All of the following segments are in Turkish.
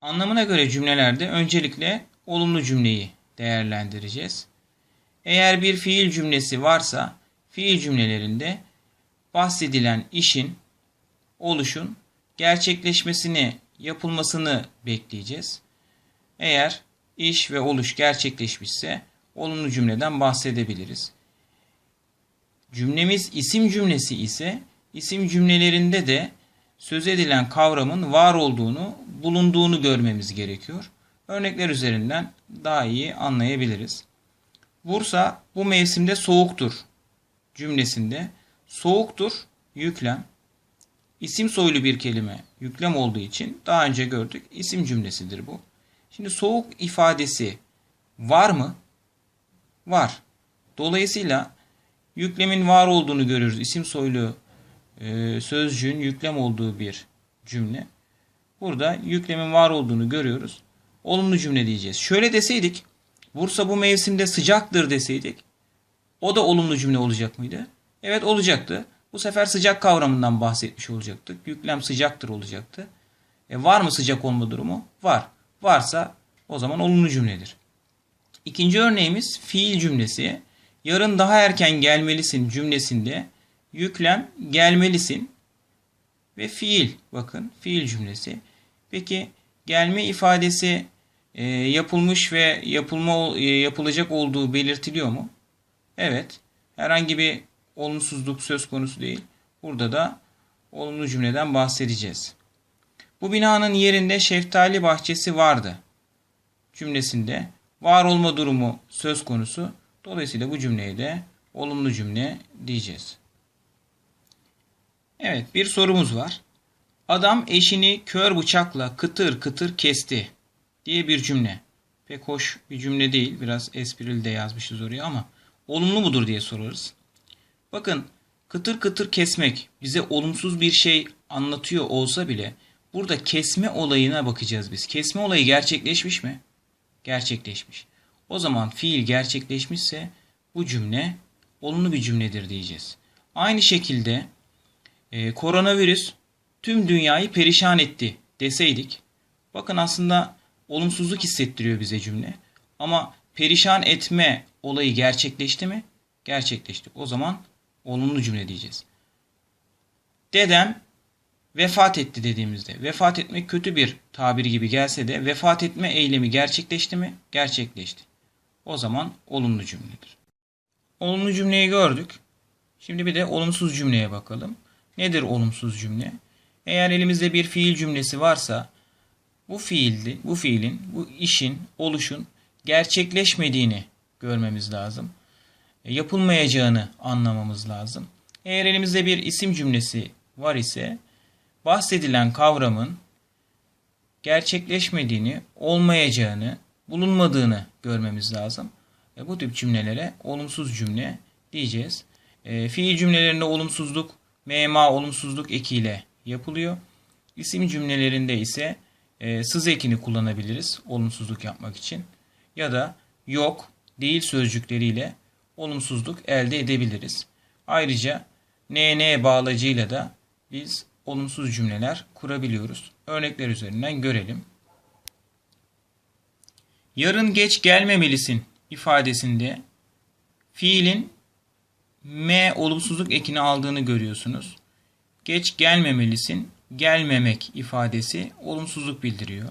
Anlamına göre cümlelerde öncelikle olumlu cümleyi değerlendireceğiz. Eğer bir fiil cümlesi varsa fiil cümlelerinde bahsedilen işin, oluşun gerçekleşmesini, yapılmasını bekleyeceğiz. Eğer iş ve oluş gerçekleşmişse olumlu cümleden bahsedebiliriz. Cümlemiz isim cümlesi ise isim cümlelerinde de söz edilen kavramın var olduğunu, bulunduğunu görmemiz gerekiyor. Örnekler üzerinden daha iyi anlayabiliriz. Bursa bu mevsimde soğuktur cümlesinde soğuktur yüklem. İsim soylu bir kelime yüklem olduğu için daha önce gördük isim cümlesidir bu. Şimdi soğuk ifadesi var mı? Var. Dolayısıyla yüklemin var olduğunu görürüz. İsim soylu e, sözcüğün yüklem olduğu bir cümle. Burada yüklemin var olduğunu görüyoruz. Olumlu cümle diyeceğiz. Şöyle deseydik, Bursa bu mevsimde sıcaktır deseydik, o da olumlu cümle olacak mıydı? Evet olacaktı. Bu sefer sıcak kavramından bahsetmiş olacaktık. Yüklem sıcaktır olacaktı. E var mı sıcak olma durumu? Var. Varsa o zaman olumlu cümledir. İkinci örneğimiz fiil cümlesi. Yarın daha erken gelmelisin cümlesinde yüklem gelmelisin ve fiil bakın fiil cümlesi. Peki gelme ifadesi e, yapılmış ve yapılma e, yapılacak olduğu belirtiliyor mu? Evet. Herhangi bir olumsuzluk söz konusu değil. Burada da olumlu cümleden bahsedeceğiz. Bu binanın yerinde şeftali bahçesi vardı cümlesinde var olma durumu söz konusu. Dolayısıyla bu cümleye de olumlu cümle diyeceğiz. Evet bir sorumuz var. Adam eşini kör bıçakla kıtır kıtır kesti diye bir cümle. Pek hoş bir cümle değil. Biraz esprili de yazmışız oraya ama olumlu mudur diye sorarız. Bakın kıtır kıtır kesmek bize olumsuz bir şey anlatıyor olsa bile burada kesme olayına bakacağız biz. Kesme olayı gerçekleşmiş mi? Gerçekleşmiş. O zaman fiil gerçekleşmişse bu cümle olumlu bir cümledir diyeceğiz. Aynı şekilde e, koronavirüs tüm dünyayı perişan etti deseydik bakın aslında olumsuzluk hissettiriyor bize cümle. Ama perişan etme olayı gerçekleşti mi? Gerçekleşti. O zaman olumlu cümle diyeceğiz. Dedem vefat etti dediğimizde vefat etmek kötü bir tabir gibi gelse de vefat etme eylemi gerçekleşti mi? Gerçekleşti. O zaman olumlu cümledir. Olumlu cümleyi gördük. Şimdi bir de olumsuz cümleye bakalım. Nedir olumsuz cümle? Eğer elimizde bir fiil cümlesi varsa bu fiildi, bu fiilin, bu işin, oluşun gerçekleşmediğini görmemiz lazım. E, yapılmayacağını anlamamız lazım. Eğer elimizde bir isim cümlesi var ise bahsedilen kavramın gerçekleşmediğini, olmayacağını, bulunmadığını görmemiz lazım. E, bu tip cümlelere olumsuz cümle diyeceğiz. E, fiil cümlelerinde olumsuzluk mema olumsuzluk ekiyle yapılıyor. İsim cümlelerinde ise e, sız ekini kullanabiliriz olumsuzluk yapmak için. Ya da yok, değil sözcükleriyle olumsuzluk elde edebiliriz. Ayrıca ne bağlacıyla da biz olumsuz cümleler kurabiliyoruz. Örnekler üzerinden görelim. Yarın geç gelmemelisin ifadesinde fiilin M olumsuzluk ekini aldığını görüyorsunuz. Geç gelmemelisin, gelmemek ifadesi olumsuzluk bildiriyor.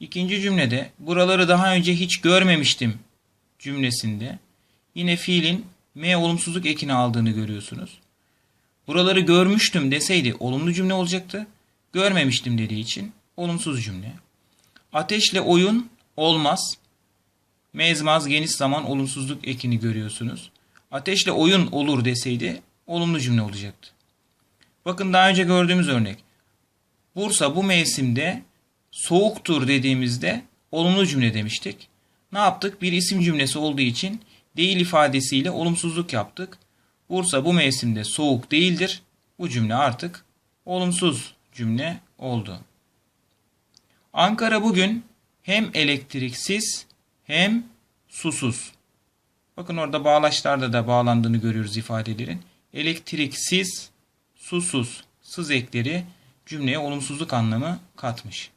İkinci cümlede buraları daha önce hiç görmemiştim cümlesinde yine fiilin M olumsuzluk ekini aldığını görüyorsunuz. Buraları görmüştüm deseydi olumlu cümle olacaktı. Görmemiştim dediği için olumsuz cümle. Ateşle oyun olmaz. Mezmaz geniş zaman olumsuzluk ekini görüyorsunuz. Ateşle oyun olur deseydi olumlu cümle olacaktı. Bakın daha önce gördüğümüz örnek. Bursa bu mevsimde soğuktur dediğimizde olumlu cümle demiştik. Ne yaptık? Bir isim cümlesi olduğu için değil ifadesiyle olumsuzluk yaptık. Bursa bu mevsimde soğuk değildir. Bu cümle artık olumsuz cümle oldu. Ankara bugün hem elektriksiz hem susuz. Bakın orada bağlaçlarda da bağlandığını görüyoruz ifadelerin. Elektriksiz, susuz, sız ekleri cümleye olumsuzluk anlamı katmış.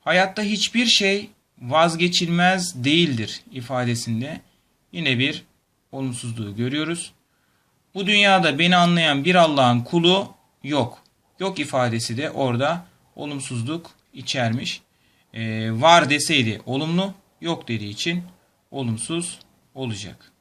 Hayatta hiçbir şey vazgeçilmez değildir ifadesinde yine bir olumsuzluğu görüyoruz. Bu dünyada beni anlayan bir Allah'ın kulu yok. Yok ifadesi de orada olumsuzluk içermiş. Ee, var deseydi olumlu, yok dediği için olumsuz olacak.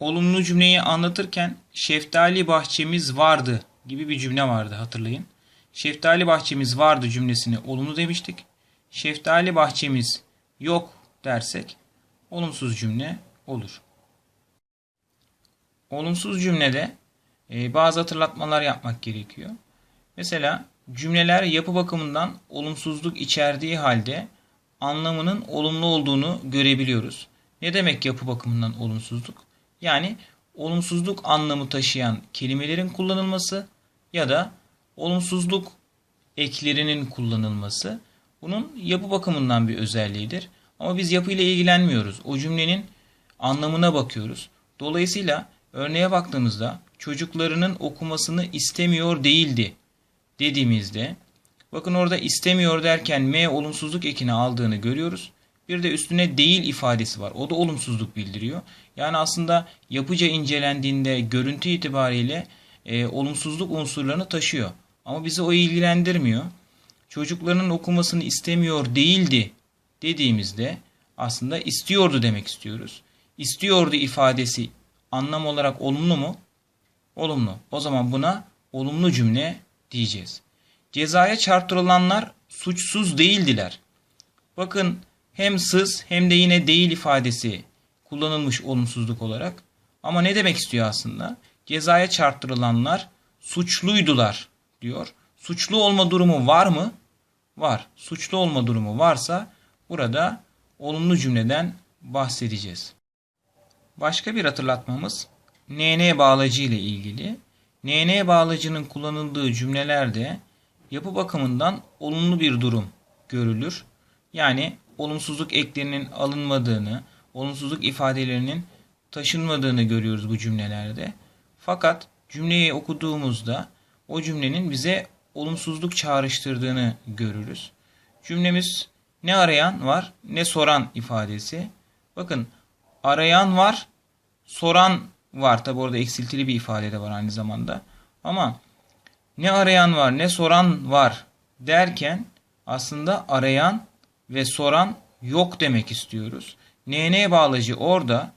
Olumlu cümleyi anlatırken şeftali bahçemiz vardı gibi bir cümle vardı hatırlayın. Şeftali bahçemiz vardı cümlesini olumlu demiştik. Şeftali bahçemiz yok dersek olumsuz cümle olur. Olumsuz cümlede e, bazı hatırlatmalar yapmak gerekiyor. Mesela cümleler yapı bakımından olumsuzluk içerdiği halde anlamının olumlu olduğunu görebiliyoruz. Ne demek yapı bakımından olumsuzluk? Yani olumsuzluk anlamı taşıyan kelimelerin kullanılması ya da olumsuzluk eklerinin kullanılması bunun yapı bakımından bir özelliğidir. Ama biz yapıyla ilgilenmiyoruz. O cümlenin anlamına bakıyoruz. Dolayısıyla örneğe baktığımızda çocuklarının okumasını istemiyor değildi dediğimizde bakın orada istemiyor derken M olumsuzluk ekini aldığını görüyoruz. Bir de üstüne değil ifadesi var. O da olumsuzluk bildiriyor. Yani aslında yapıca incelendiğinde görüntü itibariyle e, olumsuzluk unsurlarını taşıyor. Ama bizi o ilgilendirmiyor. Çocuklarının okumasını istemiyor değildi dediğimizde aslında istiyordu demek istiyoruz. İstiyordu ifadesi anlam olarak olumlu mu? Olumlu. O zaman buna olumlu cümle diyeceğiz. Cezaya çarptırılanlar suçsuz değildiler. Bakın hem sız hem de yine değil ifadesi kullanılmış olumsuzluk olarak. Ama ne demek istiyor aslında? Cezaya çarptırılanlar suçluydular diyor. Suçlu olma durumu var mı? Var. Suçlu olma durumu varsa burada olumlu cümleden bahsedeceğiz. Başka bir hatırlatmamız NN bağlacı ile ilgili. NN bağlacının kullanıldığı cümlelerde yapı bakımından olumlu bir durum görülür. Yani olumsuzluk eklerinin alınmadığını, olumsuzluk ifadelerinin taşınmadığını görüyoruz bu cümlelerde. Fakat cümleyi okuduğumuzda o cümlenin bize olumsuzluk çağrıştırdığını görürüz. Cümlemiz ne arayan var ne soran ifadesi. Bakın arayan var, soran var. Tabi orada eksiltili bir ifade de var aynı zamanda. Ama ne arayan var ne soran var derken aslında arayan ve soran yok demek istiyoruz. NN bağlacı orada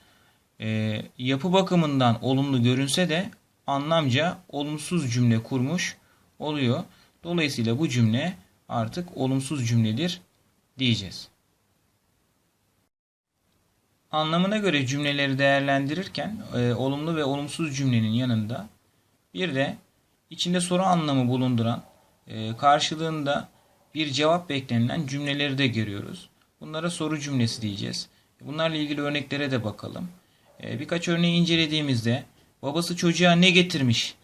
e, yapı bakımından olumlu görünse de anlamca olumsuz cümle kurmuş oluyor. Dolayısıyla bu cümle artık olumsuz cümledir diyeceğiz. Anlamına göre cümleleri değerlendirirken e, olumlu ve olumsuz cümlenin yanında bir de içinde soru anlamı bulunduran e, karşılığında bir cevap beklenilen cümleleri de görüyoruz. Bunlara soru cümlesi diyeceğiz. Bunlarla ilgili örneklere de bakalım. E, birkaç örneği incelediğimizde babası çocuğa ne getirmiş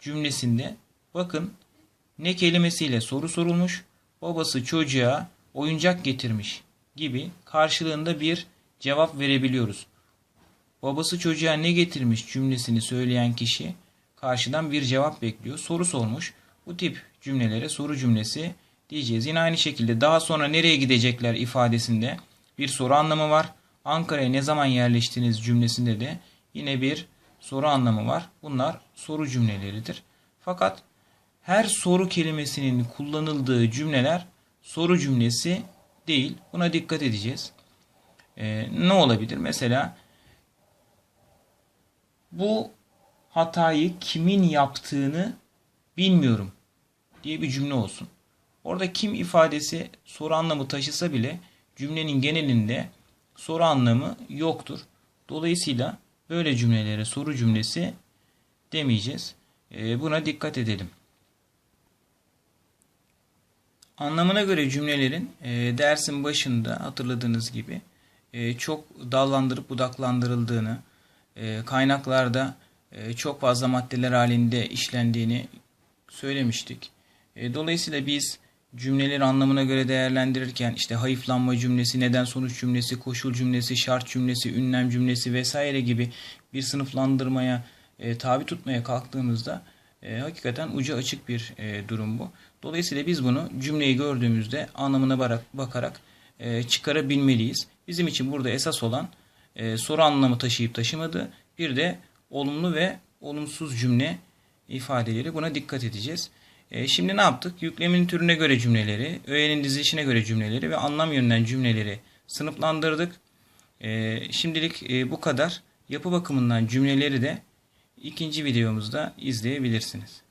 cümlesinde bakın ne kelimesiyle soru sorulmuş, babası çocuğa oyuncak getirmiş gibi karşılığında bir cevap verebiliyoruz. Babası çocuğa ne getirmiş cümlesini söyleyen kişi karşıdan bir cevap bekliyor. Soru sormuş. Bu tip cümlelere soru cümlesi diyeceğiz. Yine aynı şekilde daha sonra nereye gidecekler ifadesinde bir soru anlamı var. Ankara'ya ne zaman yerleştiniz cümlesinde de yine bir soru anlamı var. Bunlar soru cümleleridir. Fakat her soru kelimesinin kullanıldığı cümleler soru cümlesi değil. Buna dikkat edeceğiz. Ee, ne olabilir? Mesela bu hatayı kimin yaptığını bilmiyorum diye bir cümle olsun. Orada kim ifadesi soru anlamı taşısa bile cümlenin genelinde soru anlamı yoktur. Dolayısıyla böyle cümlelere soru cümlesi demeyeceğiz. Ee, buna dikkat edelim. Anlamına göre cümlelerin e, dersin başında hatırladığınız gibi e, çok dallandırıp budaklandırıldığını, e, kaynaklarda çok fazla maddeler halinde işlendiğini söylemiştik. E, dolayısıyla biz cümleleri anlamına göre değerlendirirken işte hayıflanma cümlesi, neden sonuç cümlesi, koşul cümlesi, şart cümlesi, ünlem cümlesi vesaire gibi bir sınıflandırmaya e, tabi tutmaya kalktığımızda E, hakikaten ucu açık bir e, durum bu. Dolayısıyla biz bunu cümleyi gördüğümüzde anlamına bakarak çıkarabilmeliyiz. Bizim için burada esas olan soru anlamı taşıyıp taşımadığı bir de olumlu ve olumsuz cümle ifadeleri buna dikkat edeceğiz. E, şimdi ne yaptık? Yüklemin türüne göre cümleleri, öğenin dizilişine göre cümleleri ve anlam yönünden cümleleri sınıflandırdık. E, şimdilik e, bu kadar. Yapı bakımından cümleleri de ikinci videomuzda izleyebilirsiniz.